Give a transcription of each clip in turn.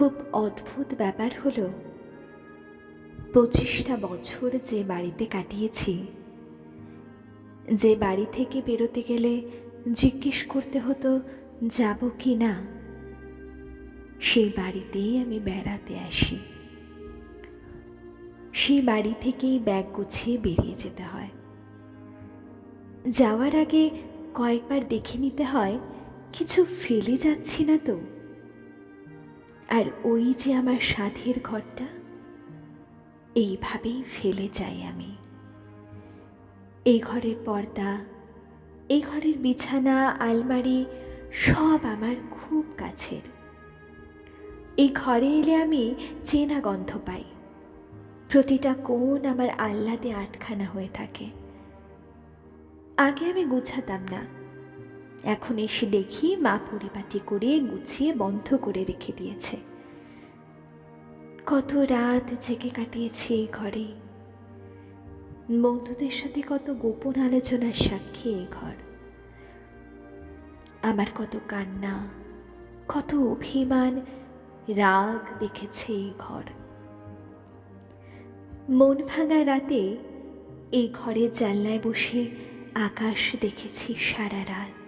খুব অদ্ভুত ব্যাপার হলো, পঁচিশটা বছর যে বাড়িতে কাটিয়েছি, যে বাড়ি থেকে বেরোতে গেলে জিজ্ঞেস করতে হতো, যাব কি না? সেই বাড়িতেই আমি বেড়াতে আসি। সেই বাড়ি থেকেই ব্যাগ গুছিয়ে বেরিয়ে যেতে হয়। যাওয়ার আগে কয়েকবার দেখে নিতে হয়, কিছু ফেলে যাচ্ছি না তো। আর ওই যে আমার সাধের ঘরটা, এইভাবেই ফেলে যাই আমি। এই ঘরের পর্দা, এই ঘরের বিছানা, আলমারি সব আমার খুব কাছের। এই ঘরে এলে আমি চেনা গন্ধ পাই। প্রতিটা কোণ আমার আহ্লাদে আটখানা হয়ে থাকে। আগে আমি গুছাতাম না। এখন এসে দেখি মা পরিপাটি করে গুছিয়ে বন্ধ করে রেখে দিয়েছে। কত রাত জেগে কাটিয়েছি এই ঘরে। বন্ধুদের সাথে কত গোপন আলোচনার সাক্ষী এই ঘর। আমার কত কান্না, কত অভিমান, রাগ দেখেছে এই ঘর। মন ভাঙা রাতে এই ঘরের জানলায় বসে আকাশ দেখেছি সারা রাত।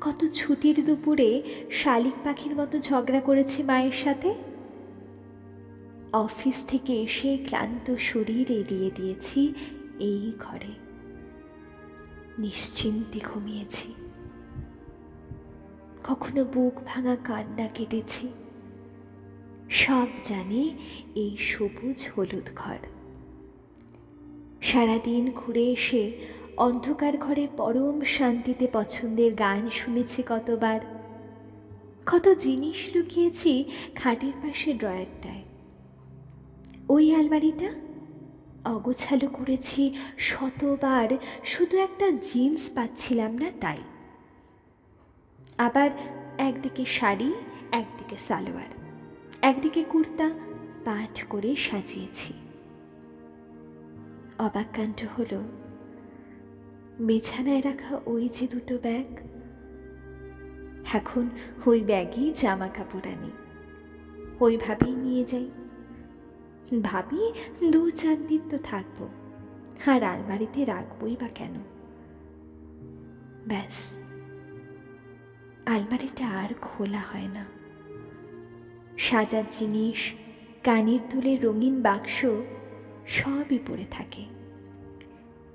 কত ছুটির দুপুরে শালিক পাখির মতো ঝগড়া করেছি মায়ের সাথে? অফিস থেকে এসে ক্লান্ত শরীর এড়িয়ে দিয়েছি এই ঘরে। নিশ্চিন্তে ঘুমিয়েছি। কখনো বুক ভাঙা কান্না কেটেছি। সব জানে এই সবুজ হলুদ ঘর। সারাদিন ঘুরে এসে অন্ধকার ঘরে পরম শান্তিতে পছন্দের গান শুনেছি কতবার। কত জিনিস লুকিয়েছি খাটের পাশে ড্রয়ারটায়। ওই আলমারিটা অগোছালো করেছি শতবার, শুধু একটা জিন্স পাচ্ছিলাম না তাই। আবার একদিকে শাড়ি, একদিকে সালোয়ার, একদিকে কুর্তা পাঠ করে সাজিয়েছি। অবাক কাণ্ড হলো বিছানায় রাখা ওই যে দুটো ব্যাগ। এখন ওই ব্যাগেই জামা কাপড় আনি ওইভাবেই নিয়ে যাই। ভাবি দু চার দিন তো থাকব। আর আলমারিতে রাখবই বা কেন? ব্যাস। আলমারিটা আর খোলা হয় না। সাজার জিনিস, কানের দুলের রঙিন বাক্স সবই পড়ে থাকে।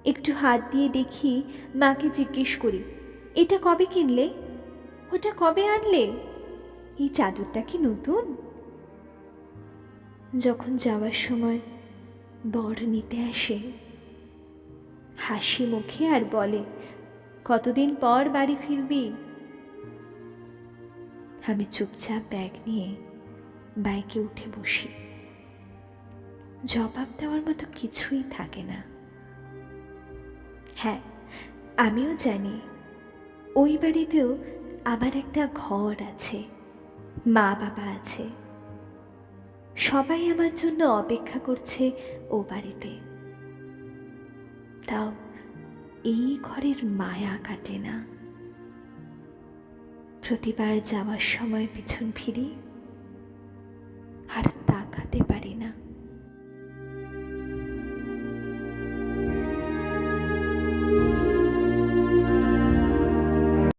একটু হাত দিয়ে দেখি মাকে জিজ্ঞেস করি, এটা কবে কিনলে? ওটা কবে আনলে? এই চাদরটা কি নতুন? যখন যাওয়ার সময় বর নিতে আসে, হাসি মুখে আর বলে, কতদিন পর বাড়ি ফিরবি আমি চুপচাপ ব্যাগ নিয়ে বাইকে উঠে বসি। জবাব দেওয়ার মতো কিছুই থাকে না। হ্যাঁ আমিও জানি। ওই বাড়িতেও আমার একটা ঘর আছে, মা বাবা আছে। সবাই আমার জন্য অপেক্ষা করছে ও বাড়িতে। তাও এই ঘরের মায়া কাটে না। প্রতিবার যাওয়ার সময় পিছন ফিরি আর তাকাতে পারি